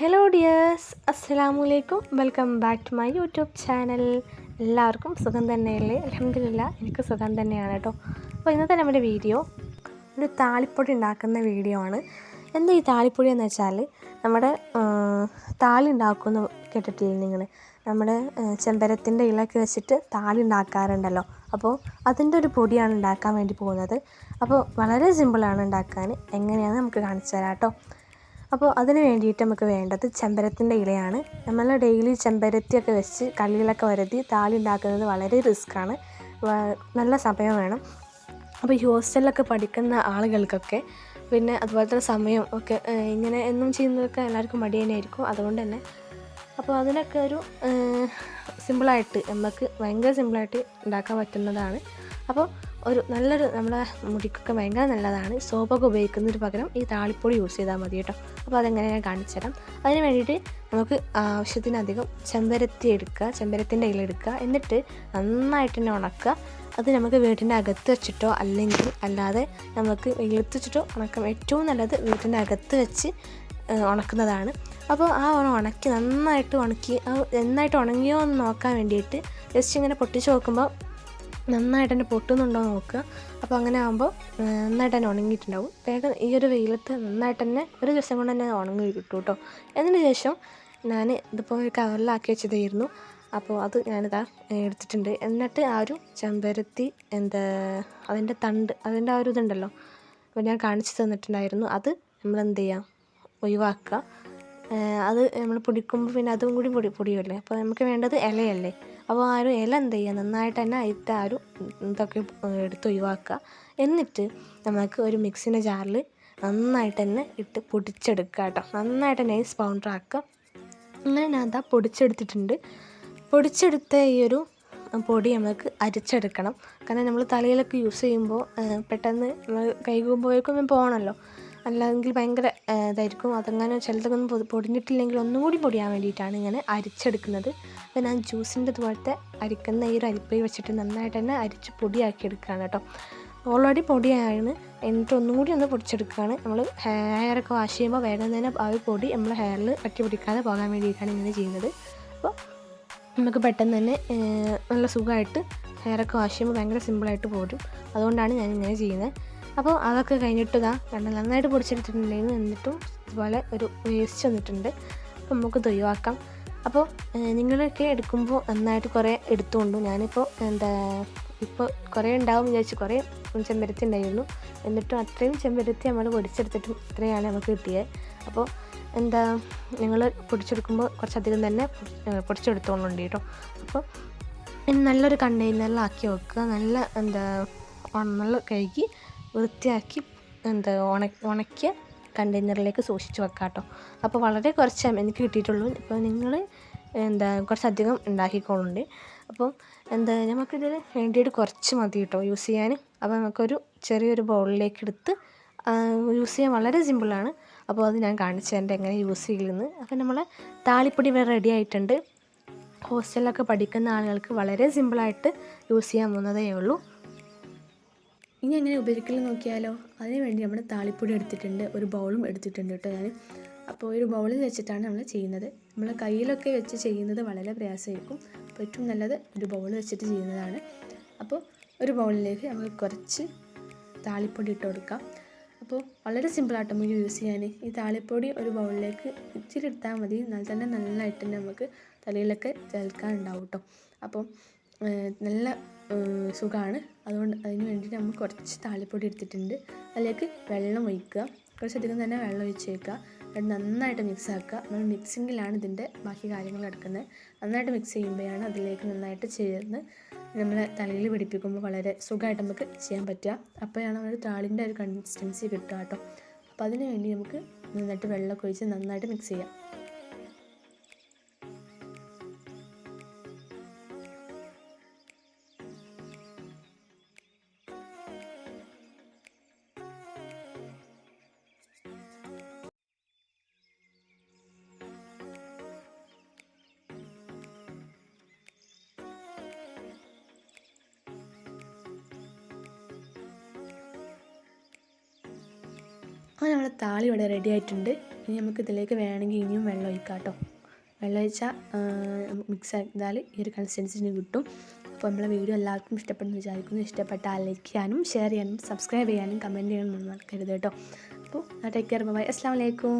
Hello dears അസ്സലാമു അലൈക്കും welcome back to my YouTube channel എല്ലാവർക്കും സുഖം തന്നെയല്ലേ? അലഹമില്ല എനിക്ക് സുഖം തന്നെയാണ് കേട്ടോ. അപ്പോൾ ഇന്നത്തെ നമ്മുടെ വീഡിയോ ഒരു താളിപ്പൊടി ഉണ്ടാക്കുന്ന വീഡിയോ ആണ്. എന്താ ഈ താളിപ്പൊടി എന്ന് വെച്ചാൽ നമ്മുടെ താളി ഉണ്ടാക്കുമെന്ന് കേട്ടിട്ടില്ലേ നിങ്ങൾ? നമ്മുടെ ചെമ്പരത്തിന്റെ ഇലയൊക്കെ വെച്ചിട്ട് താളി ഉണ്ടാക്കാറുണ്ടല്ലോ അപ്പോൾ അതിന്റെ ഒരു പൊടിയാണ് ഉണ്ടാക്കാൻ വേണ്ടി പോകുന്നത്. അപ്പോൾ വളരെ സിമ്പിളാണ് ഉണ്ടാക്കാൻ. എങ്ങനെയാണെന്ന് നമുക്ക് കാണിച്ചു തരാം കേട്ടോ. അപ്പോൾ അതിന് വേണ്ടിയിട്ട് നമുക്ക് വേണ്ടത് ചെമ്പരത്തിന്റെ ഇലയാണ്. നമ്മൾ ഡെയിലി ചെമ്പരത്തിയൊക്കെ വെച്ച് കല്ലിലൊക്കെ വരുത്തി താളി ഉണ്ടാക്കുന്നത് വളരെ റിസ്ക്കാണ് നല്ല സമയം വേണം. അപ്പോൾ ഈ ഹോസ്റ്റലിലൊക്കെ പഠിക്കുന്ന ആളുകൾക്കൊക്കെ പിന്നെ അതുപോലത്തെ സമയം ഒക്കെ ഇങ്ങനെ എന്നും ചെയ്യുന്നതൊക്കെ എല്ലാവർക്കും മടി തന്നെയായിരിക്കും. അതുകൊണ്ട് തന്നെ അപ്പോൾ അതിനൊക്കെ ഒരു സിമ്പിളായിട്ട് നമുക്ക് ഭയങ്കര സിമ്പിളായിട്ട് ഉണ്ടാക്കാൻ പറ്റുന്നതാണ്. അപ്പോൾ ഒരു നല്ലൊരു നമ്മുടെ മുടിക്കൊക്കെ ഭയങ്കര നല്ലതാണ്. സോപ്പൊക്കെ ഉപയോഗിക്കുന്നതിന് പകരം ഈ താളിപ്പൊടി യൂസ് ചെയ്താൽ മതി കേട്ടോ. അപ്പോൾ അതെങ്ങനെ ഞാൻ കാണിച്ചു തരാം. അതിന് വേണ്ടിയിട്ട് നമുക്ക് ആവശ്യത്തിനധികം ചെമ്പരത്തി എടുക്കുക ചെമ്പരത്തിന്റെ ഇല എടുക്കുക. എന്നിട്ട് നന്നായിട്ട് തന്നെ ഉണക്കുക. അത് നമുക്ക് വീട്ടിന്റെ അകത്ത് വെച്ചിട്ടോ അല്ലെങ്കിൽ അല്ലാതെ നമുക്ക് വെയിലത്ത് വെച്ചിട്ടോ ഉണക്കാം. ഏറ്റവും നല്ലത് വീട്ടിന്റെ അകത്ത് വെച്ച് ഉണക്കുന്നതാണ്. അപ്പോൾ ആ ഉണ- ഉണക്കി നന്നായിട്ട് ഉണക്കി നന്നായിട്ട് ഉണങ്ങിയോ എന്ന് നോക്കാൻ വേണ്ടിയിട്ട് ജസ്റ്റ് ഇങ്ങനെ പൊട്ടിച്ച് നോക്കുമ്പോൾ നന്നായിട്ട് തന്നെ പൊട്ടുന്നുണ്ടോ നോക്കുക. അപ്പോൾ അങ്ങനെ ആകുമ്പോൾ നന്നായിട്ട് തന്നെ ഉണങ്ങിയിട്ടുണ്ടാവും. വേഗം ഈ ഒരു വെയിലത്ത് നന്നായിട്ട് തന്നെ ഒരു ദിവസം കൊണ്ട് തന്നെ ഉണങ്ങി കിട്ടും കേട്ടോ. അതിന് ശേഷം ഞാൻ ഇതിപ്പോൾ ഒരു കവറിലാക്കി വെച്ചതായിരുന്നു. അപ്പോൾ അത് ഞാനിതാ എടുത്തിട്ടുണ്ട്. എന്നിട്ട് ആ ഒരു ചെമ്പരത്തി എന്താ അതിന്റെ തണ്ട് അതിന്റെ ആ ഒരു ഇതുണ്ടല്ലോ. അപ്പോൾ ഞാൻ കാണിച്ചു തന്നിട്ടുണ്ടായിരുന്നു. അത് നമ്മൾ എന്ത് ചെയ്യുക? ഒഴിവാക്കുക. അത് നമ്മൾ പൊടിക്കുമ്പോൾ പിന്നെ അതും കൂടി പൊടി പൊടിയല്ലേ അപ്പോൾ നമുക്ക് വേണ്ടത് ഇലയല്ലേ? അപ്പോൾ ആ ഒരു ഇല എന്ത് ചെയ്യുക? നന്നായിട്ട് തന്നെ അതിന്റെ ആ ഒരു ഇതൊക്കെ എടുത്ത് ഒഴിവാക്കുക. എന്നിട്ട് നമുക്ക് ഒരു മിക്സിന്റെ ജാറിൽ നന്നായിട്ട് തന്നെ ഇട്ട് പൊടിച്ചെടുക്കുക കേട്ടോ. നന്നായിട്ട് നൈസ് പൗഡർ ആക്കുക. അങ്ങനെ ഞാൻ അതാ പൊടിച്ചെടുത്തിട്ടുണ്ട്. പൊടിച്ചെടുത്ത ഈ ഒരു പൊടി നമുക്ക് അരിച്ചെടുക്കണം. കാരണം നമ്മൾ തലയിലൊക്കെ യൂസ് ചെയ്യുമ്പോൾ പെട്ടെന്ന് നമ്മൾ കൈകുമ്പോഴേക്കും പോകണമല്ലോ. അല്ലെങ്കിൽ ഭയങ്കര ഇതായിരിക്കും. അതങ്ങനെ ചിലതൊന്നും പൊടിഞ്ഞിട്ടില്ലെങ്കിൽ ഒന്നും കൂടി പൊടിയാൻ വേണ്ടിയിട്ടാണ് ഇങ്ങനെ അരിച്ചെടുക്കുന്നത്. അപ്പോൾ ഞാൻ ജ്യൂസിന്റെ ഇതുപോലത്തെ അരിക്കുന്ന ഈ ഒരു അരിപ്പை വെച്ചിട്ട് നന്നായിട്ട് തന്നെ അരിച്ച് പൊടിയാക്കി എടുക്കുകയാണ് കേട്ടോ. ഓൾറെഡി പൊടിയാണ്. എന്നിട്ട് ഒന്നും കൂടി ഒന്ന് പൊടിച്ചെടുക്കുകയാണ്. നമ്മൾ ഹെയറൊക്കെ വാഷ് ചെയ്യുമ്പോൾ വേഗം തന്നെ ആ ഒരു പൊടി നമ്മൾ ഹെയറിൽ പറ്റി പിടിക്കാതെ പോകാൻ വേണ്ടിയിട്ടാണ് ഇങ്ങനെ ചെയ്യുന്നത്. അപ്പോൾ നമുക്ക് പെട്ടെന്ന് തന്നെ നല്ല സുഖമായിട്ട് ഹെയറൊക്കെ വാഷ് ചെയ്യുമ്പോൾ ഭയങ്കര സിമ്പിളായിട്ട് പോരും. അതുകൊണ്ടാണ് ഞാൻ ഇങ്ങനെ ചെയ്യുന്നത്. അപ്പോൾ അതൊക്കെ കഴിഞ്ഞിട്ട് ഇതാ നന്നായിട്ട് പൊടിച്ചെടുത്തിട്ടുണ്ടെങ്കിൽ എന്നിട്ടും ഇതുപോലെ ഒരു വേസ്റ്റ് വന്നിട്ടുണ്ട്. അപ്പോൾ നമുക്ക് ഒഴിവാക്കാം. അപ്പോൾ നിങ്ങളൊക്കെ എടുക്കുമ്പോൾ നന്നായിട്ട് കുറേ എടുത്തുകൊണ്ടു. ഞാനിപ്പോൾ എന്താ ഇപ്പോൾ കുറേ ഉണ്ടാവും വിചാരിച്ച് കുറേ ചെമ്പരത്തി ഉണ്ടായിരുന്നു. എന്നിട്ടും അത്രയും ചെമ്പരത്തി നമ്മൾ പൊടിച്ചെടുത്തിട്ടും ഇത്രയാണ് നമുക്ക് കിട്ടിയത്. അപ്പോൾ എന്താ ഞങ്ങൾ പൊടിച്ചെടുക്കുമ്പോൾ കുറച്ചധികം തന്നെ പൊടി- പൊടിച്ചെടുത്തോളുണ്ട് കേട്ടോ. അപ്പോൾ നല്ലൊരു കണ്ടെയ്നറിലാക്കി വെക്കുക. നല്ല എന്താ നല്ല കഴുകി വൃത്തിയാക്കി എന്താ ഉണ ഉണക്കിയ കണ്ടെയ്നറിലേക്ക് സൂക്ഷിച്ച് വെക്കാം കേട്ടോ അപ്പോൾ വളരെ കുറച്ച് എനിക്ക് കിട്ടിയിട്ടുള്ളൂ. ഇപ്പോൾ നിങ്ങൾ എന്താ കുറച്ചധികം ഉണ്ടാക്കിക്കോളുണ്ട്. അപ്പം എന്താ നമുക്കിതിൽ വേണ്ടിയിട്ട് കുറച്ച് മതി കേട്ടോ യൂസ് ചെയ്യാൻ അപ്പോൾ നമുക്കൊരു ചെറിയൊരു ബൗളിലേക്ക് എടുത്ത് യൂസ് ചെയ്യാൻ വളരെ സിമ്പിളാണ് അപ്പോൾ അത് ഞാൻ കാണിച്ചു തരേണ്ട എങ്ങനെ യൂസ് ചെയ്യുന്നത് അപ്പോൾ നമ്മൾ താളിപ്പൊടി ഇവിടെ റെഡി ആയിട്ടുണ്ട്. ഹോസ്റ്റലിലൊക്കെ പഠിക്കുന്ന ആളുകൾക്ക് വളരെ സിമ്പിളായിട്ട് യൂസ് ചെയ്യാൻ പോകുന്നതേ ഉള്ളൂ. ഇനി എങ്ങനെ ഉപയോഗിക്കലും നോക്കിയാലോ? അതിനുവേണ്ടി നമ്മൾ താളിപ്പൊടി എടുത്തിട്ടുണ്ട് ഒരു ബൗളും എടുത്തിട്ടുണ്ട് കേട്ടോ ഞാൻ അപ്പോൾ ഒരു ബൗളിൽ വെച്ചിട്ടാണ് നമ്മൾ ചെയ്യുന്നത്. നമ്മൾ കയ്യിലൊക്കെ വെച്ച് ചെയ്യുന്നത് വളരെ പ്രയാസമായിരിക്കും. അപ്പോൾ ഏറ്റവും നല്ലത് ഒരു ബൗൾ വെച്ചിട്ട് ചെയ്യുന്നതാണ്. അപ്പോൾ ഒരു ബൗളിലേക്ക് നമ്മൾ കുറച്ച് താളിപ്പൊടി ഇട്ട് കൊടുക്കാം. അപ്പോൾ വളരെ സിമ്പിളായിട്ട് നമുക്ക് യൂസ് ചെയ്യാൻ ഈ താളിപ്പൊടി ഒരു ബൗളിലേക്ക് ഇച്ചിരി എടുത്താൽ മതി. എന്നാൽ തന്നെ നന്നായിട്ട് തന്നെ നമുക്ക് തലയിലൊക്കെ ചേൽക്കാനുണ്ടാവും കേട്ടോ. അപ്പോൾ നല്ല സുഖമാണ് അതുകൊണ്ട് അതിന് വേണ്ടിയിട്ട് നമ്മൾ കുറച്ച് താളിപ്പൊടി എടുത്തിട്ടുണ്ട്. അതിലേക്ക് വെള്ളം ഒഴിക്കുക. കുറച്ചധികം തന്നെ വെള്ളം ഒഴിച്ചേക്കുക. അത് നന്നായിട്ട് മിക്സ് ആക്കുക. നമ്മൾ മിക്സിങ്ങിലാണ് ഇതിന്റെ ബാക്കി കാര്യങ്ങൾ നടക്കുന്നത്. നന്നായിട്ട് മിക്സ് ചെയ്യുമ്പോഴാണ് അതിലേക്ക് നന്നായിട്ട് ചേർന്ന് നമ്മളെ തലയിൽ പിടിപ്പിക്കുമ്പോൾ വളരെ സുഖമായിട്ട് നമുക്ക് ചെയ്യാൻ പറ്റുക. അപ്പോഴാണ് നമ്മൾ താളിന്റെ ഒരു കൺസിസ്റ്റൻസി കിട്ടുക കേട്ടോ. അപ്പോൾ അതിന് വേണ്ടി നമുക്ക് നന്നായിട്ട് വെള്ളമൊക്കെ ഒഴിച്ച് നന്നായിട്ട് മിക്സ് ചെയ്യാം. അപ്പോൾ നമ്മുടെ താളി ഇവിടെ റെഡി ആയിട്ടുണ്ട്. ഇനി നമുക്ക് ഇതിലേക്ക് വേണമെങ്കിൽ ഇനിയും വെള്ളം ഒഴിക്കാം കേട്ടോ വെള്ളം ഒഴിച്ചാൽ മിക്സ് ആക്കിയാൽ ഈ ഒരു കൺസിസ്റ്റൻസിന് കിട്ടും. അപ്പോൾ നമ്മളെ വീഡിയോ എല്ലാവർക്കും ഇഷ്ടപ്പെടുന്നു വിചാരിക്കുന്നു. ഇഷ്ടപ്പെട്ടാൽ ലൈക്ക് ചെയ്യാനും ഷെയർ ചെയ്യാനും സബ്സ്ക്രൈബ് ചെയ്യാനും കമന്റ് ചെയ്യാനും മറക്കരുത് കേട്ടോ. അപ്പോൾ ടേക്ക് കെയർ ബൈ അസ്സാം വലൈക്കും